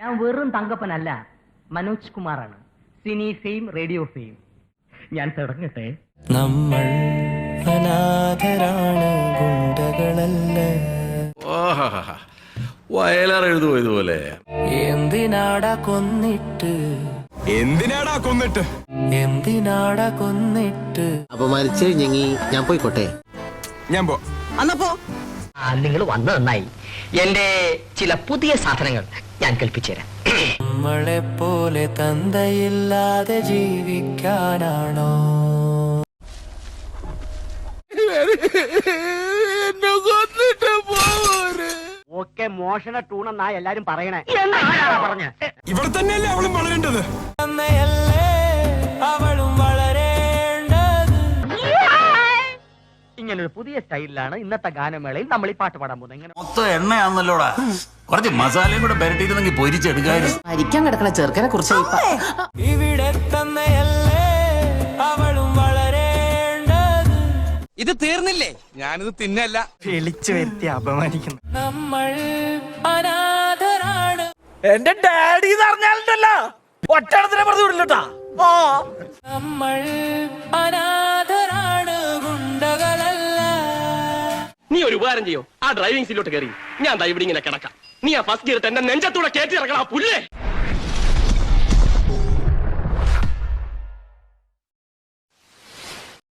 ഞാൻ വെറും തങ്കപ്പനല്ല മനോജ് കുമാറാണ്. Cine fame radio fame. ഞാൻ തുടങ്ങട്ടെ. നമ്മൾ അനാഥരാണ് ഗുണ്ടകളല്ല? വയലാർ എഴുതുപോയതുപോലെ എന്തിനാടാ കൊന്നിട്ട്? എന്തിനാടാ കൊന്നിട്ട്? എന്തിനാടാ കൊന്നിട്ട്? അപമാനിച്ച് ഞങ്ങി ഞാൻ പോയിക്കോട്ടെ. ഞാൻ പോ. നിങ്ങൾ വന്നത് നന്നായി. എന്റെ ചില പുതിയ സാധനങ്ങൾ ഞാൻ കൽപ്പിച്ചു തരാം നമ്മളെ പോലെ തന്തയില്ലാതെ ജീവിക്കാനാണോ ഒക്കെ മോഷണ ടൂണെന്നാ എല്ലാരും പറയണേ. പറഞ്ഞ? ഇവിടെ തന്നെയല്ലേ അവളും വളരേണ്ടത്? ഇങ്ങനൊരു പുതിയ സ്റ്റൈലിലാണ് ഇന്നത്തെ ഗാനമേളയിൽ നമ്മൾ ഈ പാട്ട് പാടാൻ പോകുന്നത്. ഇങ്ങനെ മൊത്തം എണ്ണയാന്നല്ലോടാ. കുറച്ച് മസാലയും കൂടെ പെരട്ടിയിരുന്നെങ്കിൽ പൊരിച്ചെടുക്കായിരുന്നു. മരിക്കാൻ കിടക്കണ ചെറുക്കനെ കുറിച്ച് ഇവിടെ തന്നെയല്ലേ അവളും വളരേണ്ടത്. ഇത് തീർന്നില്ലേ? ഞാനിത് തിന്നല്ല. വിളിച്ചു വരുത്തി അപമാനിക്കുന്നു. നമ്മൾ അനാഥരാണ്. എന്റെ ഡാഡി എന്ന് പറഞ്ഞാലുണ്ടല്ലോ. ഒറ്റ പറഞ്ഞു വിടില്ലട്ടാ. നമ്മൾ നീ ഒരു ഉപകാരം ചെയ്യോ. ആ ഡ്രൈവിംഗ് സീറ്റിലോട്ട് കയറി ഞാൻ ഇങ്ങനെ കിടക്കാം. നീ ആ ഫസ്റ്റ് ഗിയർ എന്റെ നെഞ്ചത്തൂടെ കയറ്റി ഇറക്കണം ആ പുല്ലേ?